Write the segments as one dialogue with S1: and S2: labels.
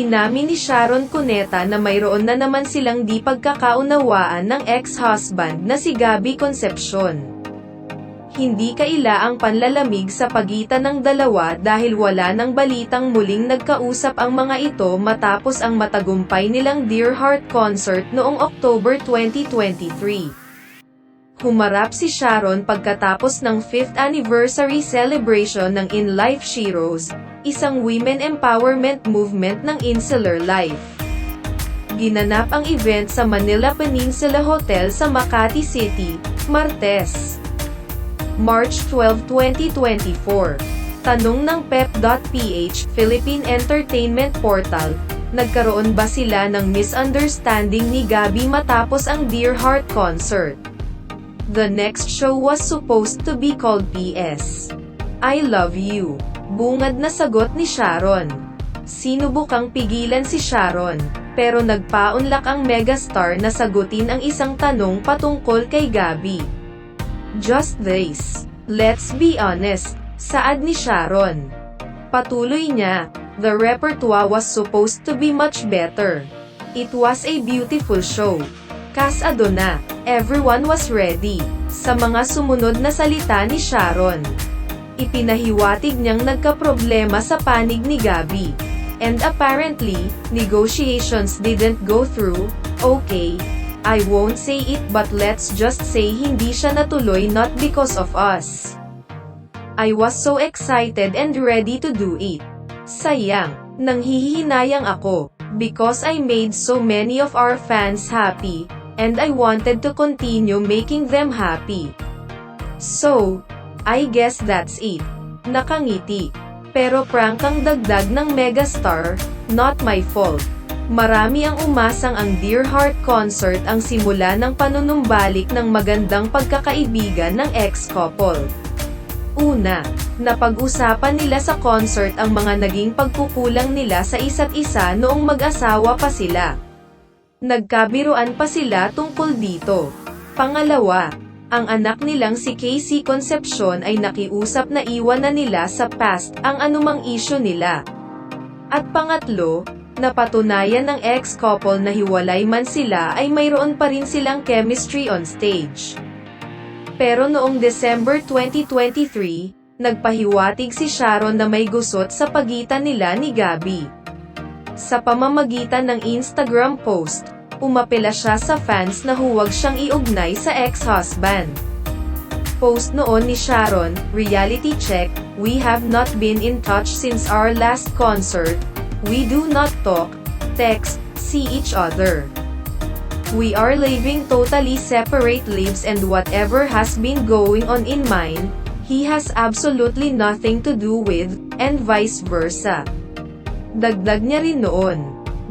S1: Inamin ni Sharon Cuneta na mayroon na naman silang di pagkakaunawaan ng ex-husband na si Gabby Concepcion. Hindi kaila ang panlalamig sa pagitan ng dalawa dahil wala nang balitang muling nagkausap ang mga ito matapos ang matagumpay nilang Dear Heart concert noong October 2023. Humarap si Sharon pagkatapos ng 5th anniversary celebration ng In Life She Rose, isang women empowerment movement ng Insular Life. Ginanap ang event sa Manila Peninsula Hotel sa Makati City, Martes. March 12, 2024. Tanong ng pep.ph Philippine Entertainment Portal, nagkaroon ba sila ng misunderstanding ni Gabi matapos ang Dear Heart concert? The next show was supposed to be called PS. I Love You. Bungad na sagot ni Sharon. Sinubukang pigilan si Sharon, pero nagpaunlak ang megastar na sagutin ang isang tanong patungkol kay Gabi. Just this. Let's be honest, saad ni Sharon. Patuloy niya, the repertoire was supposed to be much better. It was a beautiful show. Kasado na, everyone was ready. Sa mga sumunod na salita ni Sharon. Ipinahiwatig niyang nagkaproblema sa panig ni Gabi. And apparently, negotiations didn't go through, okay, I won't say it but let's just say hindi siya natuloy not because of us. I was so excited and ready to do it. Sayang, nanghihinayang ako, because I made so many of our fans happy, and I wanted to continue making them happy. So, I guess that's it. Nakangiti. Pero prank ang dagdag ng megastar, not my fault. Marami ang umasang ang Dear Heart concert ang simula ng panunumbalik ng magandang pagkakaibigan ng ex-couple. Una, napag-usapan nila sa concert ang mga naging pagkukulang nila sa isa't isa noong mag-asawa pa sila. Nagkabiruan pa sila tungkol dito. Pangalawa, ang anak nilang si Casey Concepcion ay nakiusap na iwan na nila sa past ang anumang isyo nila. At pangatlo, napatunayan ng ex-couple na hiwalay man sila ay mayroon pa rin silang chemistry on stage. Pero noong December 2023, nagpahiwatig si Sharon na may gusot sa pagitan nila ni Gabi. Sa pamamagitan ng Instagram post, umapela siya sa fans na huwag siyang iugnay sa ex-husband. Post noon ni Sharon, reality check, we have not been in touch since our last concert, we do not talk, text, see each other. We are living totally separate lives and whatever has been going on in mine, he has absolutely nothing to do with, and vice versa. Dagdag niya rin noon.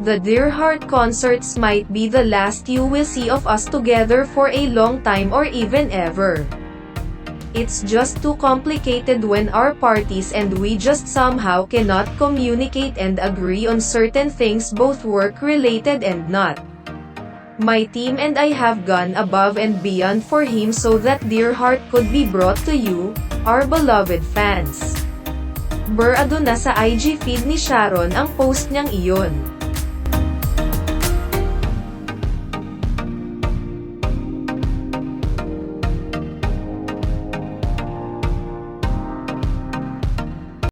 S1: The Dear Heart concerts might be the last you will see of us together for a long time or even ever. It's just too complicated when our parties and we just somehow cannot communicate and agree on certain things both work-related and not. My team and I have gone above and beyond for him so that Dear Heart could be brought to you, our beloved fans. Burado na sa IG feed ni Sharon ang post niyang iyon.